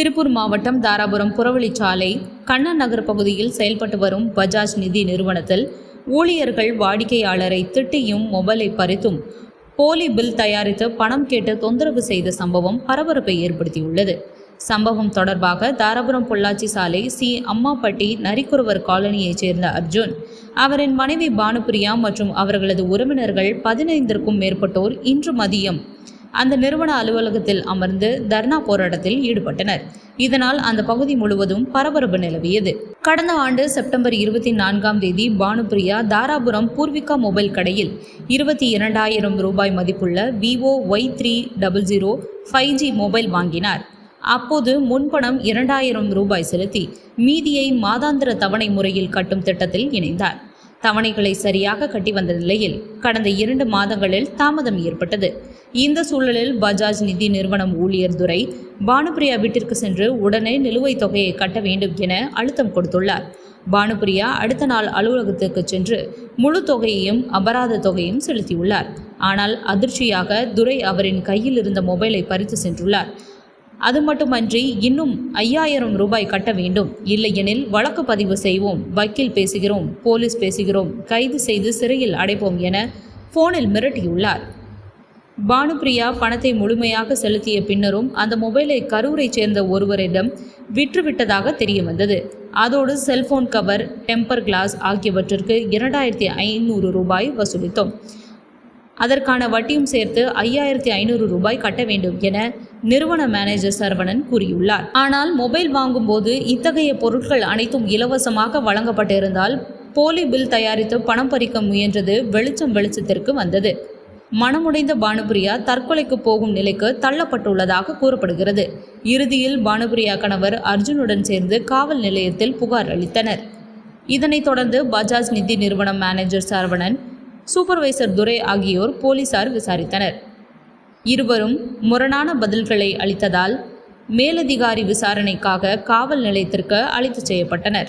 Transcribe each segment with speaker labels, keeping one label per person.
Speaker 1: திருப்பூர் மாவட்டம் தாராபுரம் புறவழிச்சாலை கண்ணன் நகர் பகுதியில் செயல்பட்டு வரும் பஜாஜ் நிதி நிறுவனத்தில் ஊழியர்கள் வாடிக்கையாளரை திட்டியும் மொபைலை பறித்தும் போலி பில் தயாரித்து பணம் கேட்டு தொந்தரவு செய்த சம்பவம் பரபரப்பை ஏற்படுத்தியுள்ளது. சம்பவம் தொடர்பாக தாராபுரம் பொள்ளாச்சி சாலை சி. அம்மாப்பட்டி நரிக்குறவர் காலனியைச் சேர்ந்த அர்ஜுன் அவரின் மனைவி பானுபிரியா மற்றும் அவர்களது உறவினர்கள் பதினைந்திற்கும் மேற்பட்டோர் இன்று மதியம் அந்த நிறுவன அலுவலகத்தில் அமர்ந்து தர்ணா போராட்டத்தில் ஈடுபட்டனர். இதனால் அந்த பகுதி முழுவதும் பரபரப்பு நிலவியது. கடந்த ஆண்டு செப்டம்பர் இருபத்தி நான்காம் தேதி பானுபிரியா தாராபுரம் பூர்விகா மொபைல் கடையில் இருபத்தி இரண்டாயிரம் ரூபாய் மதிப்புள்ள Vivo Y three double zero five G mobile வாங்கினார். அப்போது முன்பணம் இரண்டாயிரம் ரூபாய் செலுத்தி மீதியை மாதாந்திர தவணை முறையில் கட்டும் திட்டத்தில் இணைந்தார். தவணைகளை சரியாக கட்டி வந்த நிலையில் கடந்த இரண்டு மாதங்களில் தாமதம் ஏற்பட்டது. இந்த சூழலில் பஜாஜ் நிதி நிறுவனம் ஊழியர் துரை பானுபிரியா வீட்டிற்கு சென்று உடனே நிலுவைத் தொகையை கட்ட வேண்டும் என அழுத்தம் கொடுத்துள்ளார். பானுபிரியா அடுத்த நாள் அலுவலகத்துக்கு சென்று முழு தொகையையும் அபராத தொகையும் செலுத்தியுள்ளார். ஆனால் அதிர்ச்சியாக துரை அவரின் கையில் இருந்த மொபைலை பறித்து சென்றுள்ளார். அது மட்டுமன்றி இன்னும் ஐயாயிரம் ரூபாய் கட்ட வேண்டும். இல்லையெனில் வழக்கு பதிவு செய்வோம். வக்கீல் பேசுகிறோம். போலீஸ் பேசுகிறோம். கைது செய்து சிறையில் அடைப்போம் என போனில் மிரட்டியுள்ளார். பானுபிரியா பணத்தை முழுமையாக செலுத்திய பின்னரும் அந்த மொபைலை கரூரைச் சேர்ந்த ஒருவரிடம் விற்றுவிட்டதாக தெரிய வந்தது. அதோடு செல்போன் கவர் டெம்பர் கிளாஸ் ஆகியவற்றிற்கு இரண்டாயிரத்தி ஐநூறு ரூபாய் வசூலித்தோம். அதற்கான வட்டியும் சேர்த்து ஐயாயிரத்தி ஐநூறு ரூபாய் கட்ட வேண்டும் என நிறுவன மேனேஜர் சரவணன் கூறியுள்ளார். ஆனால் மொபைல் வாங்கும்போது இத்தகைய பொருட்கள் அனைத்தும் இலவசமாக வழங்கப்பட்டிருந்தால் போலி பில் தயாரித்து பணம் பறிக்க முயன்றது வெளிச்சம் வெளிச்சத்திற்கு வந்தது. மனமுடைந்த பானுபிரியா தற்கொலைக்கு போகும் நிலைக்கு தள்ளப்பட்டுள்ளதாக கூறப்படுகிறது. இறுதியில் பானுபிரியா கணவர் அர்ஜுனுடன் சேர்ந்து காவல் நிலையத்தில் புகார் அளித்தனர். இதனைத் தொடர்ந்து பஜாஜ் நிதி நிறுவனம் மேனேஜர் சரவணன் சூப்பர்வைசர் துரை ஆகியோர் போலீசார் விசாரித்தனர். இருவரும் முரணான பதில்களை அளித்ததால் மேலதிகாரி விசாரணைக்காக காவல் நிலையத்திற்கு அழைத்து செய்யப்பட்டனர்.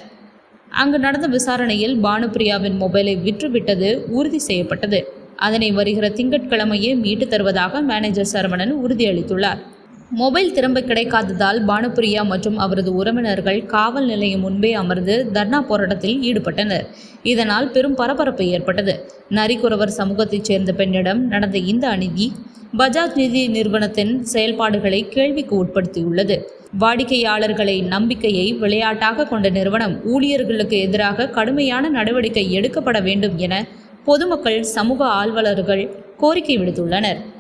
Speaker 1: அங்கு நடந்த விசாரணையில் பானுபிரியாவின் மொபைலை விற்றுவிட்டது உறுதி செய்யப்பட்டது. அதனை வருகிற திங்கட்கிழமையே மீட்டு தருவதாக மேனேஜர் சரவணன் உறுதியளித்துள்ளார். மொபைல் திரும்ப கிடைக்காததால் பானுப்பிரியா மற்றும் அவரது உறவினர்கள் காவல் நிலையம் முன்பே அமர்ந்து தர்ணா போராட்டத்தில் ஈடுபட்டனர். இதனால் பெரும் பரபரப்பு ஏற்பட்டது. நரிக்குறவர் சமூகத்தைச் சேர்ந்த பெண்ணிடம் நடந்த இந்த அநீதி பஜாஜ் நிதி நிறுவனத்தின் செயல்பாடுகளை கேள்விக்கு உட்படுத்தியுள்ளது. வாடிக்கையாளர்களை நம்பிக்கையை விளையாட்டாக கொண்ட நிறுவனம் ஊழியர்களுக்கு எதிராக கடுமையான நடவடிக்கை எடுக்கப்பட வேண்டும் என பொதுமக்கள் சமூக ஆர்வலர்கள் கோரிக்கை விடுத்துள்ளனர்.